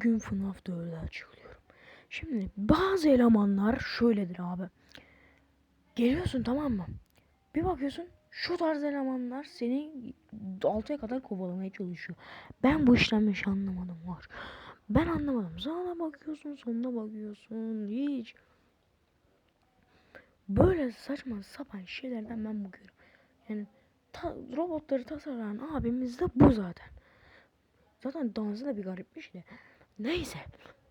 Bugün FNAF 4'ü açıklıyorum. Şimdi bazı elemanlar şöyledir abi. Geliyorsun tamam mı? Bir bakıyorsun şu tarz elemanlar seni 6'ya kadar kovalamaya çalışıyor. Ben bu bir şey anlamadım var. Ben anlamadım. Sağına bakıyorsun, sonuna bakıyorsun. Hiç. Böyle saçma sapan şeylerden ben bakıyorum. Yani ta- robotları tasarlayan abimiz de bu zaten. Zaten dansı da bir garipmiş de. Neyse.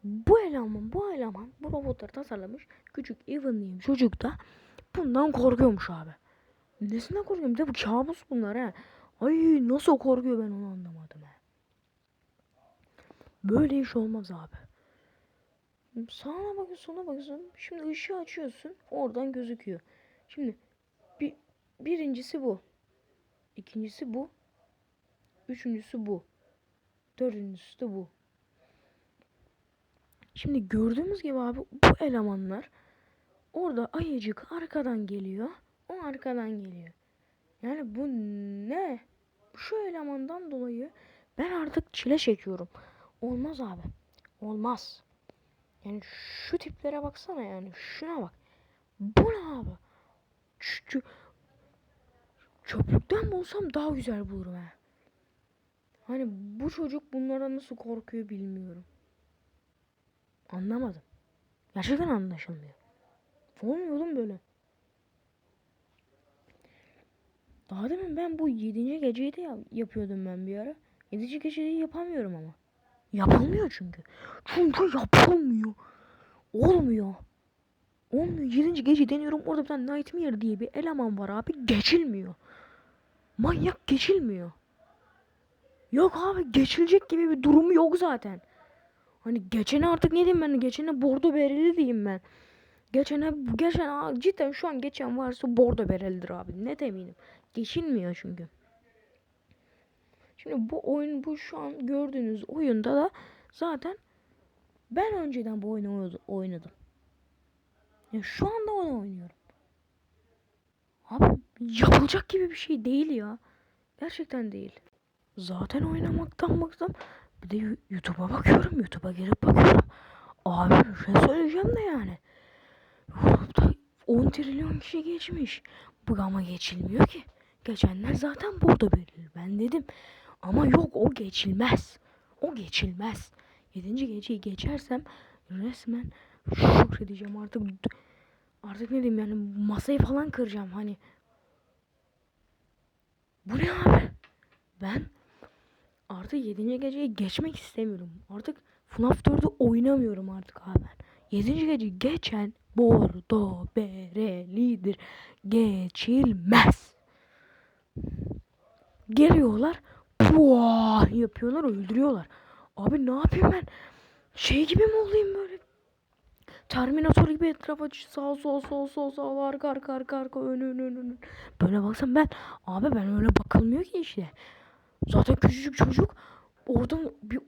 Bu eleman, bu eleman bu robotları tasarlamış. Küçük Evan diyeyim çocuk da bundan korkuyormuş abi. Nesinden korkuyorum? Bir de bu kabus bunlar ha. Ay nasıl korkuyor ben onu anlamadım ha. Böyle iş olmaz abi. Sağına bakıyorsun, sola bakıyorsun. Şimdi ışığı açıyorsun. Oradan gözüküyor. Şimdi bir, birincisi bu. İkincisi bu. Üçüncüsü bu. Dördüncüsü de bu. Şimdi gördüğümüz gibi abi bu elemanlar orada ayıcık arkadan geliyor. O arkadan geliyor. Yani bu ne? Şu elemandan dolayı ben artık çile çekiyorum. Olmaz abi. Olmaz. Yani şu tiplere baksana yani. Şuna bak. Bu ne abi? Ç- ç- çöplükten bulsam daha güzel bulurum ha. Hani bu çocuk bunlara nasıl korkuyor bilmiyorum. Anlamadım. Gerçekten anlaşılmıyor. Olmuyor böyle. Daha demin ben bu yedinci geceyi de yap- yapıyordum ben bir ara. Yedinci geceyi yapamıyorum ama. Yapılmıyor çünkü. Çünkü yapılmıyor. Olmuyor. Olmuyor. Yedinci gece deniyorum. Orada bir tane Nightmare diye bir eleman var abi. Geçilmiyor. Manyak geçilmiyor. Yok abi geçilecek gibi bir durumu yok zaten. Hani geçene artık ne diyeyim ben? Geçene bordo bereli diyeyim ben. Geçene geçen aa, cidden şu an geçen varsa bordo berelidir abi. Net eminim. Geçilmiyor çünkü. Şimdi bu oyun bu şu an gördüğünüz oyunda da zaten ben önceden bu oyunu oynadı- oynadım. Ya şu anda onu oynuyorum. Abi yapılacak gibi bir şey değil ya. Gerçekten değil. Zaten oynamaktan bıktım. Bir de YouTube'a bakıyorum. YouTube'a girip bakıyorum. Abi bir şey söyleyeceğim de yani. YouTube'da 10 trilyon kişi geçmiş. Bu ama geçilmiyor ki. Geçenler zaten burada belirli. Ben dedim. Ama yok o geçilmez. O geçilmez. Yedinci geceyi geçersem resmen şükredeceğim artık. Artık ne diyeyim yani masayı falan kıracağım hani. Bu ne abi? Ben artık 7. geceyi geçmek istemiyorum. Artık FNAF 4'ü oynamıyorum artık abi ben. 7. gece geçen bordo berelidir. Geçilmez. Geliyorlar. Puah yapıyorlar öldürüyorlar. Abi ne yapayım ben? Şey gibi mi olayım böyle? Terminator gibi etrafa sağ sol sol sol sağ arka arka arka arka ön ön ön ön. Böyle baksam ben abi ben öyle bakılmıyor ki işte. Zaten küçücük çocuk oradan bir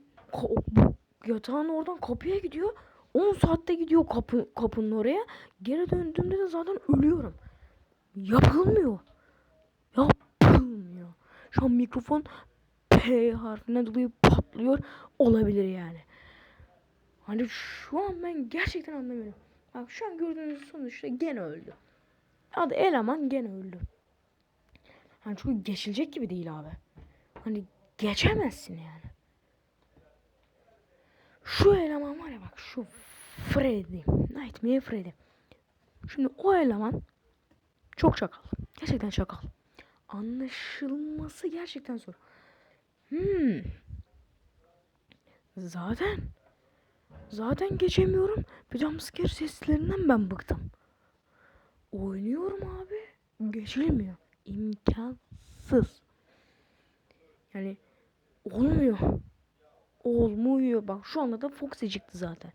yatağın oradan kapıya gidiyor. 10 saatte gidiyor kapı kapının oraya. Geri döndüğümde de zaten ölüyorum. Yapılmıyor. Yapılmıyor. Şu an mikrofon P harfinden dolayı patlıyor olabilir yani. Hani şu an ben gerçekten anlamıyorum. Bak şu an gördüğünüz sonuçta gene öldü. Adı eleman gene öldü. Hani çünkü geçilecek gibi değil abi. Hani geçemezsin yani. Şu eleman var ya bak şu Freddy. Nightmare Freddy. Şimdi o eleman çok çakal. Gerçekten çakal. Anlaşılması gerçekten zor. Hmm. Zaten zaten geçemiyorum. Bir jumpscare seslerinden ben bıktım. Oynuyorum abi. Geçilmiyor. İmkansız. Yani olmuyor. Olmuyor. Bak şu anda da Fox'e çıktı zaten.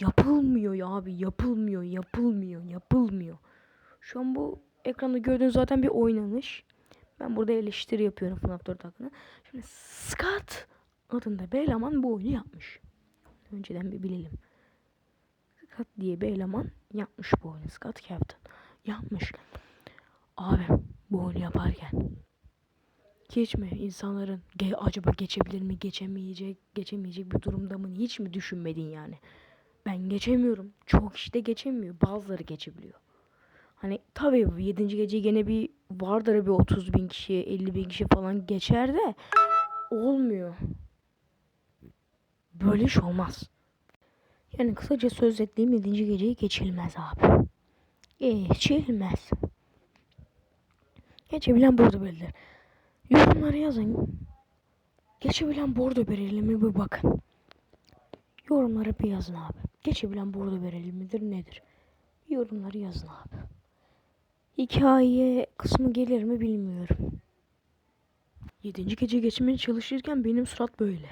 Yapılmıyor ya abi. Yapılmıyor. Yapılmıyor. Yapılmıyor. Şu an bu ekranda gördüğünüz zaten bir oynanış. Ben burada eleştiri yapıyorum FNAF 4 hakkında. Şimdi Scott adında bir eleman bu oyunu yapmış. Önceden bir bilelim. Scott diye bir eleman yapmış bu oyunu. Scott Captain yapmış. Abi bu oyunu yaparken Mi insanların ge- acaba geçebilir mi, geçemeyecek, geçemeyecek bir durumda mı hiç mi düşünmedin yani? Ben geçemiyorum. Çok işte geçemiyor. Bazıları geçebiliyor. Hani tabii 7. gece gene bir vardır bir 30 bin kişi, 50 bin kişi falan geçer de olmuyor. Böyle iş olmaz. Yani kısaca özetleyeyim 7. geceyi geçilmez abi. Geçilmez. Geçebilen bordo beriler. Yorumlara yazın. Geçebilen bordo mi bir bakın. Yorumlara bir yazın abi. Geçebilen bordo bereli midir nedir? Yorumları yazın abi. Hikaye kısmı gelir mi bilmiyorum. Yedinci gece geçmeye çalışırken benim surat böyle.